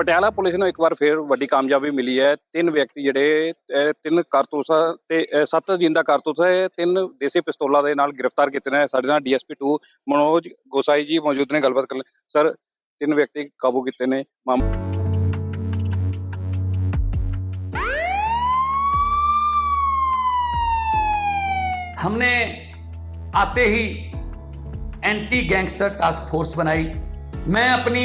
Patiala police ਨੂੰ ਇੱਕ ਵਾਰ ਫੇਰ ਵੱਡੀ ਕਾਮਯਾਬੀ ਮਿਲੀ ਹੈ ਤਿੰਨ ਵਿਅਕਤੀ ਜਿਹੜੇ ਅਹ, ਤਿੰਨ ਕਾਰਤੂਸਾਂ ਤੇ ਅਹ, ਸੱਤ ਜਿੰਦਾ ਕਾਰਤੂਸ ਹੈ ਤਿੰਨ ਦੇਸੀ ਪਿਸਤੌਲਾਂ ਦੇ ਨਾਲ ਗ੍ਰਿਫਤਾਰ ਕੀਤੇ ਨੇ ਸਾਡੇ ਨਾਲ ਡੀਐਸਪੀ 2 ਮਨੋਜ ਗੋਸਾਈ ਜੀ ਮੌਜੂਦ ਨੇ ਗੱਲਬਾਤ ਕਰਨ ਸਰ ਤਿੰਨ ਵਿਅਕਤੀ ਕਾਬੂ ਕੀਤੇ ਨੇ ਮਾਮ- हमने आते ही एंटी गैंगस्टर टास्क फोर्स बनाई मैं अपनी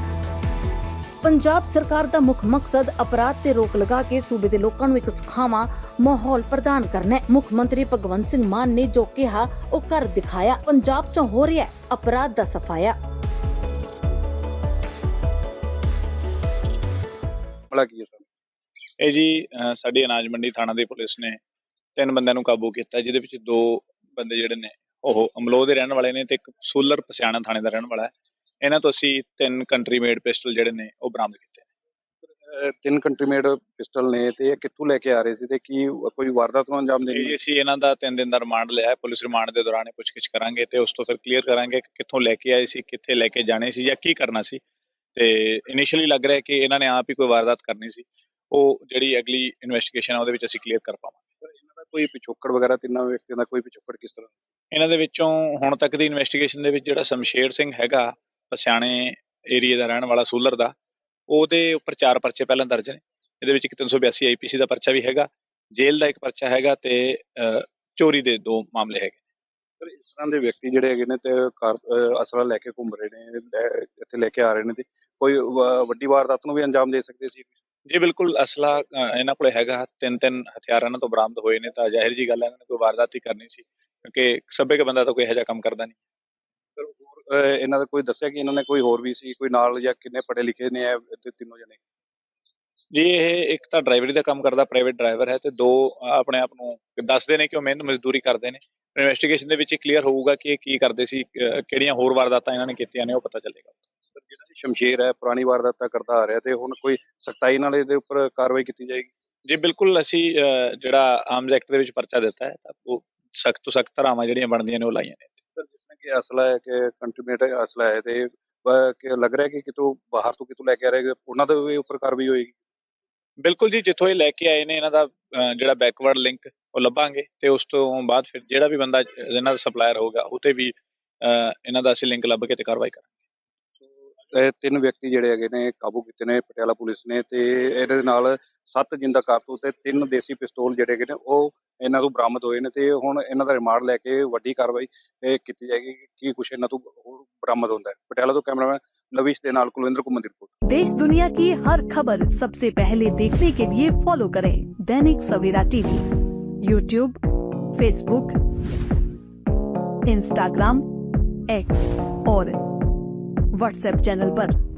ਪੰਜਾਬ ਸਰਕਾਰ ਦਾ ਮੁੱਖ ਮਕਸਦ ਅਪਰਾਧ ਤੇ ਰੋਕ ਲਗਾ ਕੇ ਸੂਬੇ ਦੇ ਲੋਕਾਂ ਨੂੰ ਇੱਕ ਸੁਖਾਵਾਂ ਮਾਹੌਲ ਪ੍ਰਦਾਨ ਕਰਨਾ ਹੈ। ਮੁੱਖ ਮੰਤਰੀ ਭਗਵੰਤ ਸਿੰਘ ਮਾਨ ਨੇ ਜੋ ਕਿਹਾ ਉਹ ਕਰ ਦਿਖਾਇਆ। ਪੰਜਾਬ 'ਚ ਹੋ ਰਿਹਾ ਹੈ ਅਪਰਾਧ ਦਾ ਸਫਾਇਆ। ਮਾਮਲਾ ਕੀ ਹੈ ਸਰ? ਇਹ ਜੀ ਸਾਡੀ ਅਨਾਜ ਮੰਡੀ ਥਾਣਾ ਦੀ ਪੁਲਿਸ ਨੇ ਤਿੰਨ ਬੰਦਿਆਂ ਨੂੰ ਕਾਬੂ ਕੀਤਾ ਜਿਹਦੇ ਵਿੱਚ ਦੋ ਬੰਦੇ ਜਿਹੜੇ ਨੇ ਉਹ ਅਮਲੋ ਦੇ ਰਹਿਣ ਵਾਲੇ ਨੇ ਤੇ ਇੱਕ ਸੂਲਰ ਪਸਿਆਣਾ ਥਾਣੇ ਦਾ ਰਹਿਣ ਵਾਲਾ ਹੈ। ਇਹਨਾਂ ਤੋਂ ਅਸੀਂ ਤਿੰਨ ਕੰਟਰੀ ਮੇਡ ਪਿਸਟਲ ਜਿਹੜੇ ਨੇ ਉਹ ਬਰਾਮਦ ਕੀਤੇ ਤਿੰਨ ਕੰਟਰੀ ਮੇਡ ਪਿਸਟਲ ਨੇ ਤੇ ਇਹ ਕਿੱਥੋਂ ਲੈ ਕੇ ਆ ਰਹੇ ਸੀ ਤੇ ਕੀ ਕੋਈ ਵਾਰਦਾਤ ਨੂੰ ਅੰਜਾਮ ਦੇਣੀ ਅਸੀਂ ਇਹਨਾਂ ਦਾ ਤਿੰਨ ਦਿਨ ਦਾ ਰਿਮਾਂਡ ਲਿਆ ਹੈ ਪੁਲਿਸ ਰਿਮਾਂਡ ਦੇ ਦੌਰਾਨ ਇਹ ਪੁੱਛਗਿੱਛ ਕਰਾਂਗੇ ਤੇ ਉਸ ਤੋਂ ਫਿਰ ਕਲੀਅਰ ਕਰਾਂਗੇ ਕਿ ਕਿੱਥੋਂ ਲੈ ਕੇ ਆਏ ਸੀ ਕਿੱਥੇ ਲੈ ਕੇ ਜਾਣੇ ਸੀ ਜਾਂ ਕੀ ਕਰਨਾ ਸੀ। ਤੇ ਇਨੀਸ਼ੀਅਲੀ ਲੱਗ ਰਿਹਾ ਕਿ ਇਹਨਾਂ ਨੇ ਆਪ ਹੀ ਕੋਈ ਵਾਰਦਾਤ ਕਰਨੀ ਸੀ। ਉਹ ਜਿਹੜੀ ਅਗਲੀ ਇਨਵੈਸਟੀਗੇਸ਼ਨ ਹੈ ਉਹਦੇ ਵਿੱਚ ਅਸੀਂ ਕਲੀਅਰ ਕਰ ਪਾਵਾਂਗੇ। ਇਹਨਾਂ ਦਾ ਕੋਈ ਪਿਛੋਕੜ ਵਗੈਰਾ ਤਿੰਨਾਂ ਵਿਅਕਤੀਆਂ ਦਾ ਕੋਈ ਪਿਛੋਕੜ ਕਿਸ ਤਰ੍ਹਾਂ? ਇਹਨਾਂ ਦੇ ਵਿੱਚੋਂ ਹੁਣ ਤੱਕ ਦੀ ਇਨਵੈਸਟੀਗੇਸ਼ਨ ਦੇ ਵਿੱਚ ਜਿਹੜਾ ਸ਼ਮਸ਼ੇਰ ਸਿੰਘ ਹੈਗਾ ਪਸਿਆਣੇ ਏਰੀਆ ਦਾ ਰਹਿਣ ਵਾਲਾ ਸੂਲਰ ਦਾ ਉਹਦੇ ਉੱਪਰ ਚਾਰ ਪਰਚੇ ਪਹਿਲਾਂ ਦਰਜ ਨੇ। ਇਹਦੇ ਵਿੱਚ ਇੱਕ 382 ਆਈਪੀਸੀ ਦਾ ਪਰਚਾ ਵੀ ਹੈਗਾ ਜੇਲ੍ਹ ਦਾ ਇੱਕ ਪਰਚਾ ਹੈਗਾ ਤੇ ਚੋਰੀ ਦੇ ਦੋ ਮਾਮਲੇ ਹੈਗੇ। ਸਰ ਇਸ ਤਰ੍ਹਾਂ ਦੇ ਵਿਅਕਤੀ ਜਿਹੜੇ ਹੈਗੇ ਨੇ ਤੇ ਅਸਲਾ ਲੈ ਕੇ ਘੁੰਮ ਰਹੇ ਨੇ ਇੱਥੇ ਲੈ ਕੇ ਆ ਰਹੇ ਨੇ ਤੇ ਕੋਈ ਵੱਡੀ ਵਾਰਦਾਤ ਨੂੰ ਵੀ ਅੰਜਾਮ ਦੇ ਸਕਦੇ ਸੀ? ਜੀ ਬਿਲਕੁਲ ਅਸਲਾ ਇਹਨਾਂ ਕੋਲੇ ਹੈਗਾ। ਤਿੰਨ ਤਿੰਨ ਹਥਿਆਰ ਇਹਨਾਂ ਤੋਂ ਬਰਾਮਦ ਹੋਏ ਨੇ ਤਾਂ ਜ਼ਾਹਿਰ ਜੀ ਗੱਲ ਹੈ ਇਹਨਾਂ ਨੇ ਕੋਈ ਵਾਰਦਾਤ ਹੀ ਕਰਨੀ ਸੀ ਕਿਉਂਕਿ ਸਭੇ ਕੇ ਬੰਦਾ ਤਾਂ ਕੋਈ ਇਹੋ ਜਿਹਾ ਕੰਮ ਕਰਦਾ ਨਹੀਂ। ਇਹਨਾਂ ਦਾ ਕੋਈ ਦੱਸਿਆ ਕਿ ਇਹਨਾਂ ਨੇ ਕੋਈ ਹੋਰ ਵੀ ਸੀ ਕੋਈ ਨਾਲ ਜਾਂ ਕਿੰਨੇ ਪੜੇ ਲਿਖੇ ਨੇ ਇਹ ਤਿੰਨੋਂ ਜਣੇ? ਜੀ ਇਹ ਇੱਕ ਤਾਂ ਡਰਾਈਵਰੀ ਦਾ ਕੰਮ ਕਰਦਾ ਪ੍ਰਾਈਵੇਟ ਡਰਾਈਵਰ ਹੈ ਤੇ ਦੋ ਆਪਣੇ ਆਪ ਨੂੰ ਦੱਸਦੇ ਨੇ ਕਿ ਉਹ ਮਿਹਨਤ ਮਜ਼ਦੂਰੀ ਕਰਦੇ ਨੇ। ਇਨਵੈਸਟੀਗੇਸ਼ਨ ਦੇ ਵਿੱਚ ਕਲੀਅਰ ਹੋਊਗਾ ਕਿ ਇਹ ਕੀ ਕਰਦੇ ਸੀ ਕਿਹੜੀਆਂ ਹੋਰ ਵਾਰਦਾਤਾਂ ਇਹਨਾਂ ਨੇ ਕੀਤੀਆਂ ਨੇ ਉਹ ਪਤਾ ਚੱਲੇਗਾ। ਜਿਹੜਾ ਸ਼ਮਸ਼ੇਰ ਹੈ ਪੁਰਾਣੀ ਵਾਰਦਾਤਾਂ ਕਰਦਾ ਆ ਰਿਹਾ ਤੇ ਹੁਣ ਕੋਈ ਸਖਤਾਈ ਨਾਲ ਇਹਦੇ ਉੱਪਰ ਕਾਰਵਾਈ ਕੀਤੀ ਜਾਏਗੀ? ਜੀ ਬਿਲਕੁਲ ਅਸੀਂ ਜਿਹੜਾ ਆਰਮਜ਼ ਐਕਟ ਦੇ ਵਿੱਚ ਪਰਚਾ ਦਿੱਤਾ ਹੈ ਤਾਂ ਉਹ ਸਖਤ ਤੋਂ ਸਖਤ ਧਾਰਾਵਾਂ ਜਿਹੜੀਆਂ ਬਣਦੀਆਂ ਨੇ ਉਹ ਲਾਈਆਂ ਨੇ। ਸਰ ਜਿਸ ਹੈ ਕਿ ਕੰਟਰੀਮੇਟ ਅਸਲਾ ਹੈ ਤੇ ਕਿ ਲੱਗ ਰਿਹਾ ਕਿ ਕਿਤੋਂ ਬਾਹਰ ਤੋਂ ਕਿਤੋਂ ਲੈ ਕੇ ਆ ਰਹੇ ਉਹਨਾਂ ਦੇ ਵੀ ਉੱਪਰ ਕਾਰਵਾਈ ਹੋਏਗੀ? ਬਿਲਕੁਲ ਜੀ ਜਿੱਥੋਂ ਇਹ ਲੈ ਕੇ ਆਏ ਨੇ ਇਹਨਾਂ ਦਾ ਜਿਹੜਾ ਬੈਕਵਰਡ ਲਿੰਕ ਉਹ ਲੱਭਾਂਗੇ ਤੇ ਉਸ ਤੋਂ ਬਾਅਦ ਫਿਰ ਜਿਹੜਾ ਵੀ ਬੰਦਾ ਇਹਨਾਂ ਦਾ ਸਪਲਾਇਰ ਹੋਊਗਾ ਉਹ ਵੀ ਅਹ, ਇਹਨਾਂ ਦਾ ਅਸੀਂ ਲਿੰਕ ਲੱਭ ਕੇ ਤੇ ਕਾਰਵਾਈ ਕਰਾਂਗੇ। ਇਹ ਤਿੰਨ ਵਿਅਕਤੀ ਜਿਹੜੇ ਹੈਗੇ ਨੇ ਕਾਬੂ ਕੀਤੇ ਨੇ ਪਟਿਆਲਾ ਪੁਲਿਸ ਨੇ ਤੇ ਇਹਦੇ ਨਾਲ ਸੱਤ ਜਿੰਦਾ ਕਾਰਤੂਸ ਤੇ ਤਿੰਨ ਦੇਸੀ ਪਿਸਤੌਲ ਜਿਹੜੇ ਹੈਗੇ ਨੇ ਉਹ ਇਹਨਾਂ ਤੋਂ ਬਰਾਮਦ ਹੋਏ ਨੇ ਤੇ ਹੁਣ ਇਹਨਾਂ ਦਾ ਰਿਮਾਂਡ ਲੈ ਕੇ ਵੱਡੀ ਕਾਰਵਾਈ ਇਹ ਕੀਤੀ ਜਾਏਗੀ ਕਿ ਕੀ ਕੁਛ ਇਹਨਾਂ ਤੋਂ ਹੋਰ ਬਰਾਮਦ ਹੁੰਦਾ ਹੈ ਪਟਿਆਲਾ ਤੋਂ ਕੈਮਰਾਮੈਨ ਲਵਿਸ਼ ਦੇ ਨਾਲ ਕੁਲਵਿੰਦਰ ਕੁਮਾਰ ਦੀ ਰਿਪੋਰਟ देश दुनिया की हर खबर सबसे पहले देखने के लिए फॉलो करें Dainik Savera TV YouTube Facebook Instagram X और व्हाट्सएप चैनल पर।